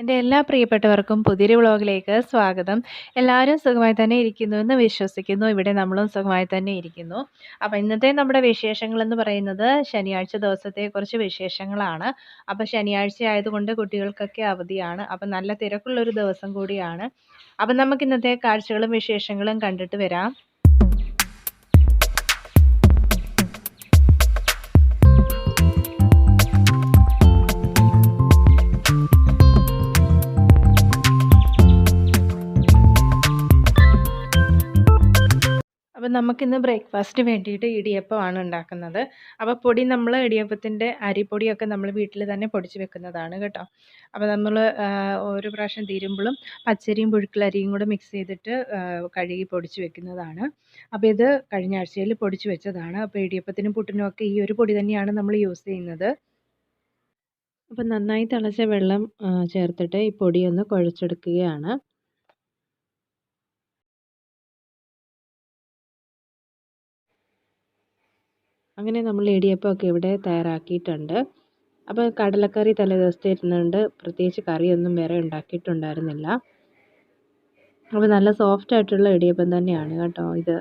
എന്റെ എല്ലാ പ്രിയപ്പെട്ടവർക്കും പുതിയൊരു വ്ളോഗിലേക്ക് സ്വാഗതം. എല്ലാവരും സുഖമായി തന്നെ ഇരിക്കുന്നു എന്ന് വിശ്വസിക്കുന്നു. ഇവിടെ നമ്മളും സുഖമായി തന്നെ ഇരിക്കുന്നു. അപ്പോൾ ഇന്നത്തെ നമ്മുടെ വിശേഷങ്ങളെന്ന് പറയുന്നത് ശനിയാഴ്ച ദിവസത്തെക്കുറിച്ച് വിശേഷങ്ങളാണ്. അപ്പോൾ ശനിയാഴ്ച ആയതുകൊണ്ട് കുട്ടികൾക്കൊക്കെ അവധിയാണ്. അപ്പം നല്ല തിരക്കുള്ളൊരു ദിവസം കൂടിയാണ്. അപ്പം നമുക്ക് ഇന്നത്തെ കാഴ്ചകളും വിശേഷങ്ങളും കണ്ടിട്ട് വരാം. അപ്പം നമുക്കിന്ന് ബ്രേക്ക്ഫാസ്റ്റ് വേണ്ടിയിട്ട് ഇടിയപ്പമാണ് ഉണ്ടാക്കുന്നത്. അപ്പോൾ പൊടി നമ്മൾ ഇടിയപ്പത്തിന്റെ അരിപ്പൊടിയൊക്കെ നമ്മൾ വീട്ടിൽ തന്നെ പൊടിച്ച് വെക്കുന്നതാണ് കേട്ടോ. അപ്പോൾ നമ്മൾ ഒരു പ്രാവശ്യം തീരുമ്പോഴും പച്ചരിയും പുഴുക്കലരിയും കൂടെ മിക്സ് ചെയ്തിട്ട് കഴുകി പൊടിച്ച് വെക്കുന്നതാണ്. അപ്പോൾ ഇത് കഴിഞ്ഞ ആഴ്ചയിൽ പൊടിച്ച് വെച്ചതാണ്. അപ്പോൾ ഇടിയപ്പത്തിനും പുട്ടിനും ഒക്കെ ഈ ഒരു പൊടി തന്നെയാണ് നമ്മൾ യൂസ് ചെയ്യുന്നത്. അപ്പോൾ നന്നായി തിളച്ച വെള്ളം ചേർത്തിട്ട് ഈ പൊടിയൊന്ന് കുഴച്ചെടുക്കുകയാണ്. അങ്ങനെ നമ്മൾ ഇടിയപ്പമൊക്കെ ഇവിടെ തയ്യാറാക്കിയിട്ടുണ്ട്. അപ്പോൾ കടലക്കറി തലേദിവസത്തെ ഇരുന്നുകൊണ്ട് പ്രത്യേകിച്ച് കറിയൊന്നും വേറെ ഉണ്ടാക്കിയിട്ടുണ്ടായിരുന്നില്ല. അപ്പോൾ നല്ല സോഫ്റ്റ് ആയിട്ടുള്ള ഇടിയപ്പം തന്നെയാണ് കേട്ടോ ഇത്.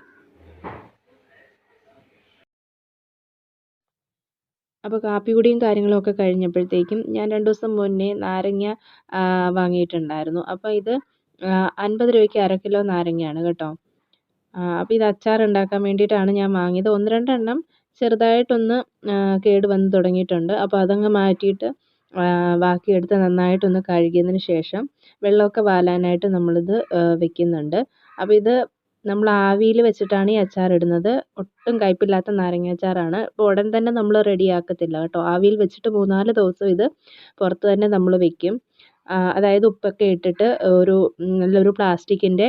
അപ്പോൾ കാപ്പികുടിയും കാര്യങ്ങളൊക്കെ കഴിഞ്ഞപ്പോഴത്തേക്കും ഞാൻ രണ്ട് ദിവസം മുന്നേ നാരങ്ങ വാങ്ങിയിട്ടുണ്ടായിരുന്നു. അപ്പോൾ ഇത് അൻപത് രൂപയ്ക്ക് അര കിലോ നാരങ്ങയാണ് കേട്ടോ. അപ്പോൾ ഇത് അച്ചാർ ഉണ്ടാക്കാൻ വേണ്ടിയിട്ടാണ് ഞാൻ വാങ്ങിയത്. ഒന്ന് രണ്ടെണ്ണം ചെറുതായിട്ടൊന്ന് കേട് വന്ന് തുടങ്ങിയിട്ടുണ്ട്. അപ്പോൾ അതങ്ങ് മാറ്റിയിട്ട് ബാക്കി എടുത്ത് നന്നായിട്ടൊന്ന് കഴുകിയതിന് ശേഷം വെള്ളമൊക്കെ വാലാനായിട്ട് നമ്മളിത് വെക്കുന്നുണ്ട്. അപ്പോൾ ഇത് നമ്മൾ ആവിയിൽ വെച്ചിട്ടാണ് ഈ അച്ചാർ ഇടുന്നത്. ഒട്ടും നാരങ്ങ അച്ചാറാണ്. അപ്പോൾ ഉടൻ തന്നെ നമ്മൾ റെഡിയാക്കത്തില്ല കേട്ടോ. ആവിയിൽ വെച്ചിട്ട് മൂന്നാൽ ദിവസം ഇത് പുറത്ത് തന്നെ നമ്മൾ വെക്കും. അതായത് ഉപ്പൊക്കെ ഇട്ടിട്ട് ഒരു നല്ലൊരു പ്ലാസ്റ്റിക്കിന്റെ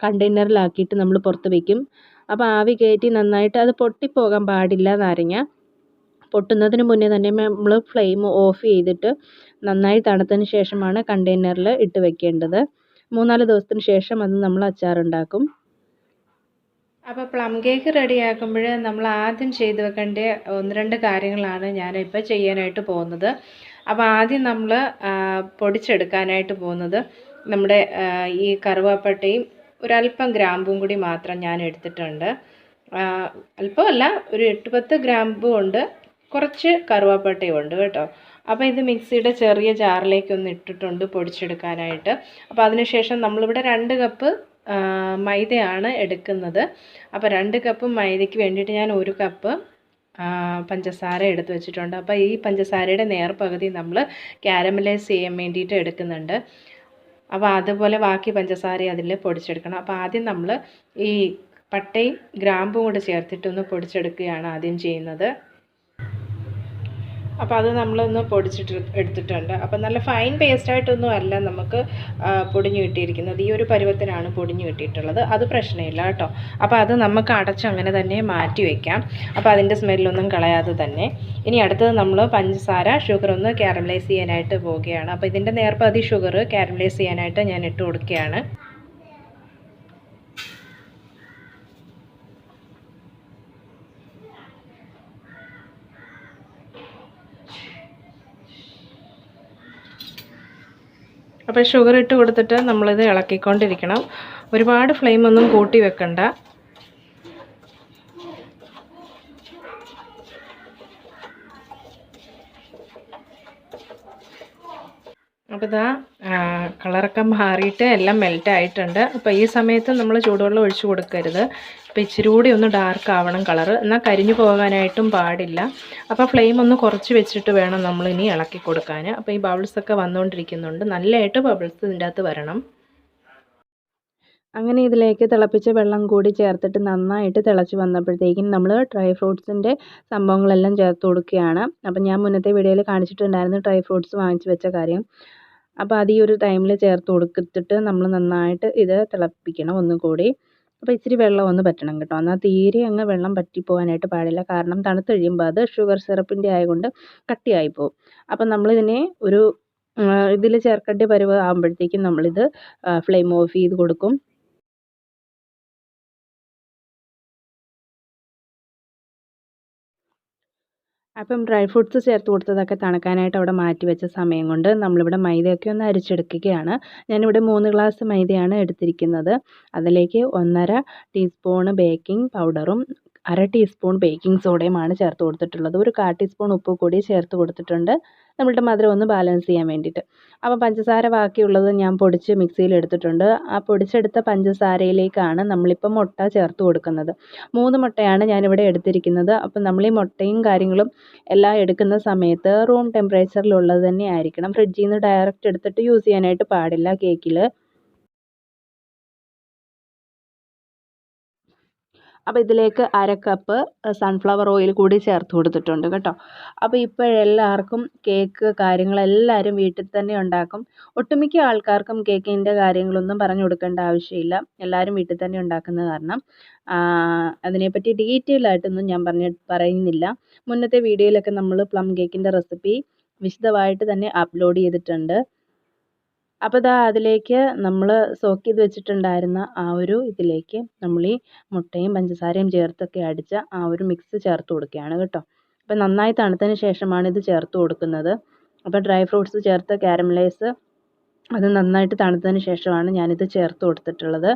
കണ്ടെയ്നറിലാക്കിയിട്ട് നമ്മൾ പുറത്ത് വെക്കും. അപ്പോൾ ആവി കയറ്റി നന്നായിട്ട് അത് പൊട്ടിപ്പോകാൻ പാടില്ല നാരങ്ങ പൊട്ടുന്നതിന് മുന്നേ തന്നെ നമ്മൾ ഫ്ലെയിം ഓഫ് ചെയ്തിട്ട് നന്നായി തണുത്തതിന് ശേഷമാണ് കണ്ടെയ്നറിൽ ഇട്ട് വെക്കേണ്ടത്. മൂന്നാൽ ദിവസത്തിന് ശേഷം അത് നമ്മൾ അച്ചാറുണ്ടാക്കും. അപ്പോൾ പ്ലം കേക്ക് റെഡിയാക്കുമ്പോൾ നമ്മൾ ആദ്യം ചെയ്തു വെക്കേണ്ട ഒന്ന് രണ്ട് കാര്യങ്ങളാണ് ഞാനിപ്പോൾ ചെയ്യാനായിട്ട് പോകുന്നത്. അപ്പോൾ ആദ്യം നമ്മൾ പൊടിച്ചെടുക്കാനായിട്ട് പോകുന്നത്. നമ്മുടെ ഈ കറുവാപ്പട്ടയും ഒരല്പം ഗ്രാമ്പും കൂടി മാത്രം ഞാൻ എടുത്തിട്ടുണ്ട്. അല്പമല്ല ഒരു എട്ട് പത്ത് ഗ്രാമ്പും ഉണ്ട്. കുറച്ച് കറുവാപ്പട്ടയും ഉണ്ട് കേട്ടോ. അപ്പോൾ ഇത് മിക്സിയുടെ ചെറിയ ജാറിലേക്കൊന്ന് ഇട്ടിട്ടുണ്ട് പൊടിച്ചെടുക്കാനായിട്ട്. അപ്പോൾ അതിനുശേഷം നമ്മളിവിടെ രണ്ട് കപ്പ് മൈദയാണ് എടുക്കുന്നത്. അപ്പോൾ രണ്ട് കപ്പ് മൈദയ്ക്ക് വേണ്ടിയിട്ട് ഞാൻ ഒരു കപ്പ് പഞ്ചസാര എടുത്ത് വെച്ചിട്ടുണ്ട്. അപ്പോൾ ഈ പഞ്ചസാരയുടെ നേർപകുതി നമ്മൾ ക്യാരമലൈസ് ചെയ്യാൻ വേണ്ടിയിട്ട് എടുക്കുന്നുണ്ട്. അപ്പോൾ അതുപോലെ ബാക്കി പഞ്ചസാര അതിൽ പൊടിച്ചെടുക്കണം. അപ്പോൾ ആദ്യം നമ്മൾ ഈ പട്ടയും ഗ്രാമ്പും കൂടെ ചേർത്തിട്ടൊന്ന് പൊടിച്ചെടുക്കുകയാണ് ആദ്യം ചെയ്യുന്നത്. അപ്പോൾ അത് നമ്മളൊന്ന് പൊടിച്ചിട്ട് എടുത്തിട്ടുണ്ട്. അപ്പോൾ നല്ല ഫൈൻ പേസ്റ്റായിട്ടൊന്നും അല്ല നമുക്ക് പൊടിഞ്ഞു കിട്ടിയിരിക്കുന്നത്. ഈ ഒരു പരുവത്തിനാണ് പൊടിഞ്ഞു കിട്ടിയിട്ടുള്ളത്. അത് പ്രശ്നമില്ല കേട്ടോ. അപ്പോൾ അത് നമുക്ക് അടച്ച് അങ്ങനെ തന്നെ മാറ്റി വയ്ക്കാം അപ്പോൾ അതിന്റെ സ്മെല്ലൊന്നും കളയാതെ തന്നെ. ഇനി അടുത്തത് നമ്മൾ പഞ്ചസാര ഷുഗർ ഒന്ന് ക്യാരമലൈസ് ചെയ്യാനായിട്ട് പോവുകയാണ്. അപ്പോൾ ഇതിന്റെ നേർപ്പതി ഷുഗർ ക്യാരമലൈസ് ചെയ്യാനായിട്ട് ഞാൻ ഇട്ട് കൊടുക്കുകയാണ്. അപ്പോൾ ഷുഗർ ഇട്ട് കൊടുത്തിട്ട് നമ്മളിത് ഇളക്കിക്കൊണ്ടിരിക്കണം. ഒരുപാട് ഫ്ലെയിമൊന്നും കൂട്ടി വെക്കണ്ട. അപ്പോൾ ഇതാ കളറൊക്കെ മാറിയിട്ട് എല്ലാം മെൽറ്റ് ആയിട്ടുണ്ട് അപ്പോൾ ഈ സമയത്ത് നമ്മൾ ചൂടുവെള്ളം ഒഴിച്ച് കൊടുക്കരുത്. അപ്പോൾ ഇച്ചിരി കൂടി ഒന്ന് ഡാർക്ക് ആവണം കളർ എന്നാൽ കരിഞ്ഞു പോകാനായിട്ടും പാടില്ല. അപ്പോൾ ഫ്ലെയിം ഒന്ന് കുറച്ച് വെച്ചിട്ട് വേണം നമ്മൾ ഇനി ഇളക്കി കൊടുക്കാൻ അപ്പോൾ ഈ ബബിൾസൊക്കെ വന്നുകൊണ്ടിരിക്കുന്നുണ്ട് നല്ലതായിട്ട് ബബിൾസ് ഇതിന്റെ അകത്ത് വരണം. അങ്ങനെ ഇതിലേക്ക് തിളപ്പിച്ച വെള്ളം കൂടി ചേർത്തിട്ട് നന്നായിട്ട് തിളച്ച് വന്നപ്പോഴത്തേക്കും നമ്മൾ ഡ്രൈ ഫ്രൂട്ട്സിന്റെ സംഭവങ്ങളെല്ലാം ചേർത്ത് കൊടുക്കുകയാണ്. അപ്പം ഞാൻ മുന്നത്തെ വീഡിയോയിൽ കാണിച്ചിട്ടുണ്ടായിരുന്നു ഡ്രൈ ഫ്രൂട്ട്സ് വാങ്ങിച്ച് വെച്ച കാര്യം. അപ്പോൾ അത് ഈ ഒരു ടൈമിൽ ചേർത്ത് കൊടുത്തിട്ട് നമ്മൾ നന്നായിട്ട് ഇത് തിളപ്പിക്കണം ഒന്നുകൂടി അപ്പോൾ ഇച്ചിരി വെള്ളം ഒന്ന് പറ്റണം കേട്ടോ. എന്നാൽ തീരെ അങ്ങ് വെള്ളം പറ്റി പോകാനായിട്ട് പാടില്ല. കാരണം തണുത്ത് കഴിയുമ്പോൾ അത് ഷുഗർ സിറപ്പിന്റെ ആയതുകൊണ്ട് കട്ടിയായി പോകും അപ്പം നമ്മളിതിനെ ഒരു ഇതിൽ ചേർക്കേണ്ട പരുവം ആകുമ്പോഴത്തേക്കും നമ്മളിത് ഫ്ലെയിം ഓഫ് ചെയ്ത് കൊടുക്കും. അപ്പം ഡ്രൈ ഫ്രൂട്ട്സ് ചേർത്ത് കൊടുത്തതൊക്കെ തണുക്കാനായിട്ട് അവിടെ മാറ്റി വെച്ച സമയം കൊണ്ട് നമ്മളിവിടെ മൈദയൊക്കെ ഒന്ന് അരിച്ചെടുക്കുകയാണ്. ഞാനിവിടെ മൂന്ന് ഗ്ലാസ് മൈദയാണ് എടുത്തിരിക്കുന്നത്. അതിലേക്ക് ഒന്നര ടീസ്പൂണ് ബേക്കിംഗ് പൗഡറും അര ടീസ്പൂൺ ബേക്കിംഗ് സോഡയുമാണ് ചേർത്ത് കൊടുത്തിട്ടുള്ളത്. ഒരു കാ ടീസ്പൂൺ ഉപ്പ് കൂടി ചേർത്ത് കൊടുത്തിട്ടുണ്ട്. നമ്മളുടെ മധുരം ഒന്ന് ബാലൻസ് ചെയ്യാൻ വേണ്ടിയിട്ട്. അപ്പോൾ പഞ്ചസാര ബാക്കിയുള്ളത് ഞാൻ പൊടിച്ച് മിക്സിയിൽ എടുത്തിട്ടുണ്ട്. ആ പൊടിച്ചെടുത്ത പഞ്ചസാരയിലേക്കാണ് നമ്മളിപ്പോൾ മുട്ട ചേർത്ത് കൊടുക്കുന്നത്. മൂന്ന് മുട്ടയാണ് ഞാനിവിടെ എടുത്തിരിക്കുന്നത്. അപ്പം നമ്മൾ ഈ മുട്ടയും കാര്യങ്ങളും എല്ലാം എടുക്കുന്ന സമയത്ത് റൂം ടെമ്പറേച്ചറിലുള്ളത് തന്നെ ആയിരിക്കണം. ഫ്രിഡ്ജിൽ നിന്ന് ഡയറക്റ്റ് എടുത്തിട്ട് യൂസ് ചെയ്യാനായിട്ട് പാടില്ല കേക്കിൽ അപ്പോൾ ഇതിലേക്ക് അര കപ്പ് സൺഫ്ലവർ ഓയിൽ കൂടി ചേർത്ത് കൊടുത്തിട്ടുണ്ട് കേട്ടോ. അപ്പോൾ ഇപ്പോഴെല്ലാവർക്കും കേക്ക് കാര്യങ്ങളെല്ലാവരും വീട്ടിൽ തന്നെ ഉണ്ടാക്കും. ഒട്ടുമിക്ക ആൾക്കാർക്കും കേക്കിന്റെ കാര്യങ്ങളൊന്നും പറഞ്ഞു കൊടുക്കേണ്ട ആവശ്യമില്ല. എല്ലാവരും വീട്ടിൽ തന്നെ ഉണ്ടാക്കുന്ന കാരണം. അതിനെപ്പറ്റി ഡീറ്റെയിൽ ആയിട്ടൊന്നും ഞാൻ പറഞ്ഞ പറയുന്നില്ല. മുന്നത്തെ വീഡിയോയിലൊക്കെ നമ്മൾ പ്ലം കേക്കിന്റെ റെസിപ്പി വിശദമായിട്ട് തന്നെ അപ്ലോഡ് ചെയ്തിട്ടുണ്ട്. അപ്പോൾ ദാ അതിലേക്ക് നമ്മൾ സോക്ക് ചെയ്ത് വെച്ചിട്ടുണ്ടായിരുന്ന ആ ഒരു ഇതിലേക്ക് നമ്മൾ ഈ മുട്ടയും പഞ്ചസാരയും ചേർത്തൊക്കെ അടിച്ച ആ ഒരു മിക്സ് ചേർത്ത് കൊടുക്കുകയാണ് കേട്ടോ. അപ്പോൾ നന്നായി തണുത്തതിന് ശേഷമാണ് ഇത് ചേർത്ത് കൊടുക്കുന്നത്. അപ്പോൾ ഡ്രൈ ഫ്രൂട്ട്സ് ചേർത്ത് കാരമലൈസ് അത് നന്നായിട്ട് തണുത്തതിന് ശേഷമാണ് ഞാനിത് ചേർത്ത് കൊടുത്തിട്ടുള്ളത്.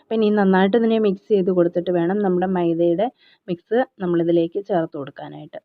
അപ്പോൾ ഇനി നന്നായിട്ട് ഇതിനെ മിക്സ് ചെയ്ത് കൊടുത്തിട്ട് വേണം നമ്മുടെ മൈദയുടെ മിക്സ് നമ്മളിതിലേക്ക് ചേർത്ത് കൊടുക്കാനായിട്ട്.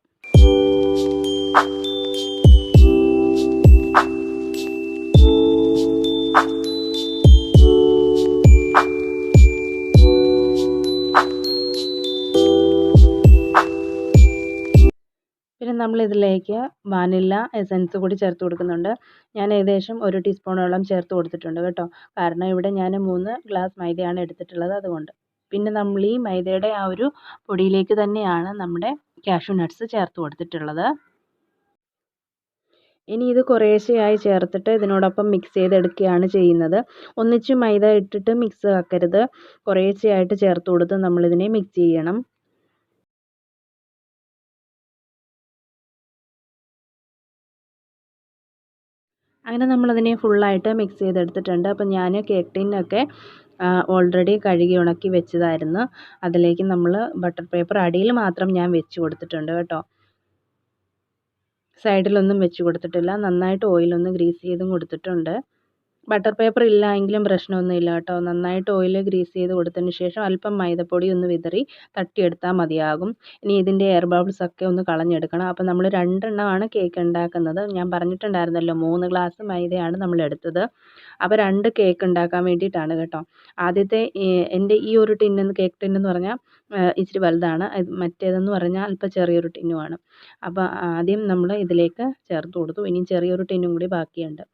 പിന്നെ നമ്മളിതിലേക്ക് വാനില എസൻസ് കൂടി ചേർത്ത് കൊടുക്കുന്നുണ്ട്. ഞാൻ ഏകദേശം ഒരു ടീസ്പൂണോളം ചേർത്ത് കൊടുത്തിട്ടുണ്ട് കേട്ടോ. കാരണം ഇവിടെ ഞാൻ മൂന്ന് ഗ്ലാസ് മൈദയാണ് എടുത്തിട്ടുള്ളത് അതുകൊണ്ട്. പിന്നെ നമ്മൾ ഈ മൈദയുടെ ആ ഒരു പൊടിയിലേക്ക് തന്നെയാണ് നമ്മുടെ കാഷ്യൂ നട്ട്സ് ചേർത്ത് കൊടുത്തിട്ടുള്ളത്. ഇനി ഇത് കുറേശ്ശെയായി ചേർത്തിട്ട് ഇതിനോടൊപ്പം മിക്സ് ചെയ്തെടുക്കുകയാണ് ചെയ്യുന്നത്. ഒന്നിച്ച് മൈദ ഇട്ടിട്ട് മിക്സ് ആക്കരുത്. കുറേശ്ശെയായിട്ട് ചേർത്ത് കൊടുത്ത് നമ്മളിതിനെ മിക്സ് ചെയ്യണം. അങ്ങനെ നമ്മളതിനെ ഫുള്ളായിട്ട് മിക്സ് ചെയ്തെടുത്തിട്ടുണ്ട്. അപ്പം ഞാൻ കേക്ക് ടിന്നൊക്കെ ഓൾറെഡി കഴുകി ഉണക്കി വെച്ചതായിരുന്നു. അതിലേക്ക് നമ്മൾ ബട്ടർ പേപ്പർ അടിയിൽ മാത്രം ഞാൻ വെച്ച് കൊടുത്തിട്ടുണ്ട് കേട്ടോ. സൈഡിലൊന്നും വെച്ച് കൊടുത്തിട്ടില്ല. നന്നായിട്ട് ഓയിലൊന്ന് ഗ്രീസ് ചെയ്തും കൊടുത്തിട്ടുണ്ട്. ബട്ടർ പേപ്പർ ഇല്ല എങ്കിലും പ്രശ്നമൊന്നുമില്ല കേട്ടോ. നന്നായിട്ട് ഓയിൽ ഗ്രീസ് ചെയ്ത് കൊടുത്തതിന് ശേഷം അല്പം മൈദപ്പൊടി ഒന്ന് വിതറി തട്ടിയെടുത്താൽ മതിയാകും. ഇനി ഇതിന്റെ എയർ ബബിൾസ് ഒക്കെ ഒന്ന് കളഞ്ഞെടുക്കണം. അപ്പോൾ നമ്മൾ രണ്ടെണ്ണമാണ് കേക്ക് ഉണ്ടാക്കുന്നത്. ഞാൻ പറഞ്ഞിട്ടുണ്ടായിരുന്നല്ലോ മൂന്ന് ഗ്ലാസ് മൈദയാണ് നമ്മൾ എടുത്തത്. അപ്പോൾ രണ്ട് കേക്ക് ഉണ്ടാക്കാൻ വേണ്ടിയിട്ടാണ് കേട്ടോ. ആദ്യത്തെ എന്റെ ഈ ഒരു ടിന്നെന്ന് കേക്ക് ടിന്നെന്ന് പറഞ്ഞാൽ ഇച്ചിരി വലുതാണ്. മറ്റേതെന്ന് പറഞ്ഞാൽ അല്പം ചെറിയൊരു ടിന്നുമാണ് അപ്പോൾ ആദ്യം നമ്മൾ ഇതിലേക്ക് ചേർത്ത് കൊടുത്തു. ഇനിയും ചെറിയൊരു ടിന്നും കൂടി ബാക്കിയുണ്ട്.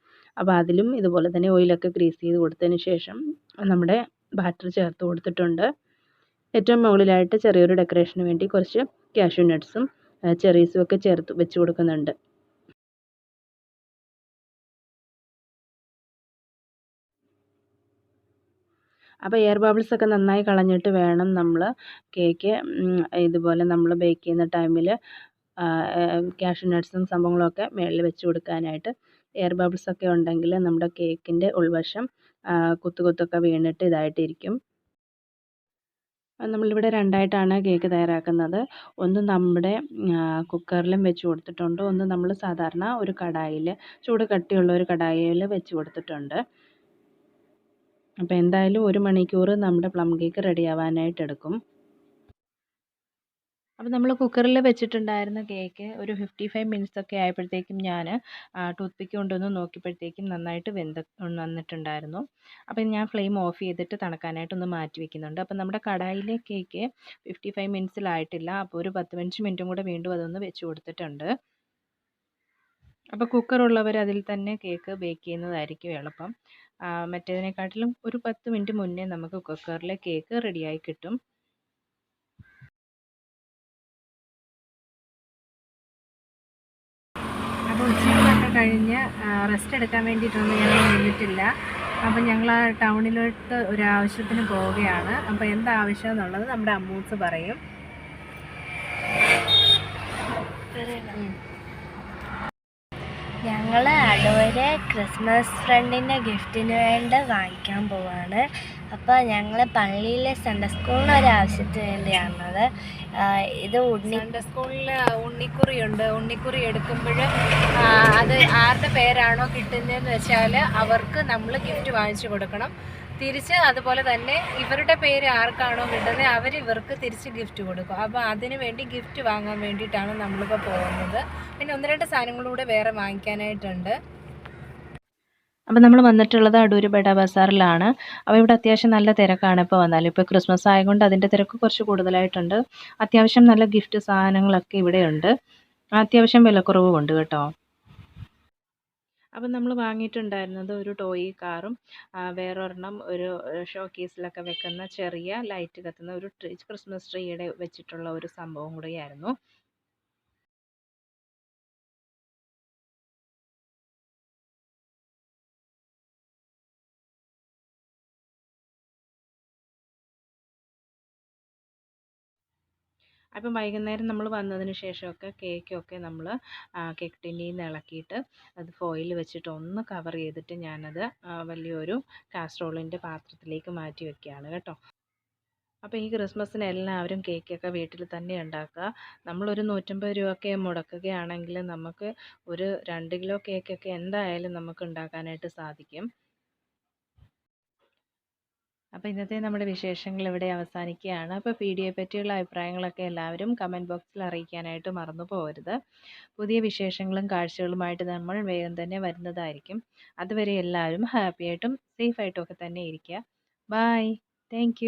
അപ്പോൾ അതിലും ഇതുപോലെ തന്നെ ഓയിലൊക്കെ ഗ്രീസ് ചെയ്ത് കൊടുത്തതിന് ശേഷം നമ്മുടെ ബാറ്റർ ചേർത്ത് കൊടുത്തിട്ടുണ്ട്. ഏറ്റവും മുകളിലായിട്ട് ചെറിയൊരു ഡെക്കറേഷന് വേണ്ടി കുറച്ച് കാഷ്യൂ നട്ട്സും ചെറീസും ഒക്കെ ചേർത്ത് വെച്ച് കൊടുക്കുന്നുണ്ട്. അപ്പോൾ എയർ ബബിൾസ് ഒക്കെ നന്നായി കളഞ്ഞിട്ട് വേണം നമ്മൾ കേക്ക് ഇതുപോലെ നമ്മൾ ബേക്ക് ചെയ്യുന്ന ടൈമിൽ കാഷ്യൂ നട്ട്സും സംഭവങ്ങളൊക്കെ മേളിൽ വെച്ച് കൊടുക്കാനായിട്ട്. എയർ ബബിൾസ് ഒക്കെ ഉണ്ടെങ്കിൽ നമ്മുടെ കേക്കിന്റെ ഉൾവശം കുത്തു കുത്തൊക്കെ വീണിട്ട് ഇതായിട്ടിരിക്കും. നമ്മളിവിടെ രണ്ടായിട്ടാണ് കേക്ക് തയ്യാറാക്കുന്നത്. ഒന്ന് നമ്മുടെ കുക്കറിലും വെച്ച് കൊടുത്തിട്ടുണ്ട്. ഒന്ന് നമ്മൾ സാധാരണ ഒരു കടായിൽ ചൂട് കട്ടിയുള്ള ഒരു കടായിൽ വെച്ച് കൊടുത്തിട്ടുണ്ട്. അപ്പോൾ എന്തായാലും ഒരു മണിക്കൂർ നമ്മുടെ പ്ലം കേക്ക് റെഡി ആവാനായിട്ട് എടുക്കും അപ്പോൾ നമ്മൾ കുക്കറിൽ വെച്ചിട്ടുണ്ടായിരുന്ന കേക്ക് ഒരു ഫിഫ്റ്റി ഫൈവ് മിനിറ്റ്സ് ഒക്കെ ആയപ്പോഴത്തേക്കും ഞാൻ ടൂത്ത് പിക്ക് കൊണ്ടൊന്ന് നോക്കിയപ്പോഴത്തേക്കും നന്നായിട്ട് വെന്ത വന്നിട്ടുണ്ടായിരുന്നു. അപ്പോൾ ഞാൻ ഫ്ലെയിം ഓഫ് ചെയ്തിട്ട് തണുക്കാനായിട്ട് ഒന്ന് മാറ്റി വെക്കുന്നുണ്ട്. അപ്പോൾ നമ്മുടെ കടായിലെ കേക്ക് ഫിഫ്റ്റി ഫൈവ് മിനിറ്റ്സിലായിട്ടില്ല അപ്പോൾ ഒരു പത്ത് പതിനഞ്ച് മിനിറ്റും കൂടെ വീണ്ടും അതൊന്ന് വെച്ച് കൊടുത്തിട്ടുണ്ട്. അപ്പോൾ കുക്കറുള്ളവർ അതിൽ തന്നെ കേക്ക് ബേക്ക് ചെയ്യുന്നതായിരിക്കും എളുപ്പം. മറ്റേതിനെക്കാട്ടിലും ഒരു പത്ത് മിനിറ്റ് മുന്നേ നമുക്ക് കുക്കറിലെ കേക്ക് റെഡിയായി കിട്ടും. ഉച്ചയൂണൊക്കെ കഴിഞ്ഞ് റെസ്റ്റ് എടുക്കാൻ വേണ്ടിയിട്ടൊന്നും ഞങ്ങൾ നിന്നിട്ടില്ല അപ്പം ഞങ്ങൾ ടൗണിലോട്ട് ഒരു ആവശ്യത്തിന് പോവുകയാണ്. അപ്പോൾ എന്താവശ്യം എന്നുള്ളത് നമ്മുടെ അമ്മൂസ് പറയും. ഞങ്ങൾ അടൂര് ക്രിസ്മസ് ഫ്രണ്ടിന്റെ ഗിഫ്റ്റിന് വേണ്ടി വാങ്ങിക്കാൻ പോവാണ്. അപ്പോൾ ഞങ്ങൾ പള്ളിയിലെ സൺഡേ സ്കൂളിന് ഒരു ആവശ്യത്തിന് വേണ്ടിയാണത്. ഇത് ഉണ്ണി സൺഡേ സ്കൂളിൽ ഉണ്ണിക്കുറി ഉണ്ട്. ഉണ്ണിക്കുറി എടുക്കുമ്പോൾ അത് ആരുടെ പേരാണോ കിട്ടുന്നതെന്ന് വെച്ചാൽ അവർക്ക് നമ്മൾ ഗിഫ്റ്റ് വാങ്ങിച്ചു കൊടുക്കണം. തിരിച്ച് അതുപോലെ തന്നെ ഇവരുടെ പേര് ആർക്കാണോ കിട്ടുന്നത് അവർ ഇവർക്ക് തിരിച്ച് ഗിഫ്റ്റ് കൊടുക്കും. അപ്പോൾ അതിന് വേണ്ടി ഗിഫ്റ്റ് വാങ്ങാൻ വേണ്ടിയിട്ടാണ് നമ്മളിപ്പോൾ പോകുന്നത്. പിന്നെ ഒന്ന് രണ്ട് സാധനങ്ങളൂടെ വേറെ വാങ്ങിക്കാനായിട്ടുണ്ട്. അപ്പോൾ നമ്മൾ വന്നിട്ടുള്ളത് അടൂർ ബഡ ബസാറിലാണ്. അപ്പോൾ ഇവിടെ അത്യാവശ്യം നല്ല തിരക്കാണ് ഇപ്പോൾ വന്നാലും. ഇപ്പോൾ ക്രിസ്മസ് ആയതുകൊണ്ട് അതിന്റെ തിരക്ക് കുറച്ച് കൂടുതലായിട്ടുണ്ട്. അത്യാവശ്യം നല്ല ഗിഫ്റ്റ് സാധനങ്ങളൊക്കെ ഇവിടെയുണ്ട്. അത്യാവശ്യം വിലക്കുറവുമുണ്ട് കേട്ടോ. അപ്പം നമ്മൾ വാങ്ങിയിട്ടുണ്ടായിരുന്നത് ഒരു ടോയ് കാറും വേറൊരെണ്ണം ഒരു ഷോ കേസിലൊക്കെ വെക്കുന്ന ചെറിയ ലൈറ്റ് കത്തുന്ന ഒരു ട്രീ ക്രിസ്മസ് ട്രീയുടെ വെച്ചിട്ടുള്ള ഒരു സംഭവം കൂടിയായിരുന്നു. അപ്പം വൈകുന്നേരം നമ്മൾ വന്നതിന് ശേഷമൊക്കെ കേക്കൊക്കെ നമ്മൾ കേക്ക് ടിന്നിൽ നിന്ന് ഇളക്കിയിട്ട് അത് ഫോയിൽ വെച്ചിട്ട് ഒന്ന് കവർ ചെയ്തിട്ട് ഞാനത് വലിയൊരു കാസ്ട്രോളിന്റെ പാത്രത്തിലേക്ക് മാറ്റി വെക്കുകയാണ് കേട്ടോ. അപ്പോൾ ഈ ക്രിസ്മസിന് എല്ലാവരും കേക്കൊക്കെ വീട്ടിൽ തന്നെ ഉണ്ടാക്കുക. നമ്മളൊരു നൂറ്റമ്പത് രൂപയൊക്കെ മുടക്കുകയാണെങ്കിൽ നമുക്ക് ഒരു രണ്ട് കിലോ കേക്കൊക്കെ എന്തായാലും നമുക്ക് ഉണ്ടാക്കാനായിട്ട് സാധിക്കും. അപ്പോൾ ഇന്നത്തെ നമ്മുടെ വിശേഷങ്ങൾ ഇവിടെ അവസാനിക്കുകയാണ്. അപ്പോൾ പി ഡിയെ പറ്റിയുള്ള അഭിപ്രായങ്ങളൊക്കെ എല്ലാവരും കമന്റ് ബോക്സിൽ അറിയിക്കാനായിട്ട് മറന്നു പോകരുത്. പുതിയ വിശേഷങ്ങളും കാഴ്ചകളുമായിട്ട് നമ്മൾ വേഗം തന്നെ വരുന്നതായിരിക്കും. അതുവരെ എല്ലാവരും ഹാപ്പിയായിട്ടും സേഫായിട്ടും ഒക്കെ തന്നെ ഇരിക്കുക. Bye thank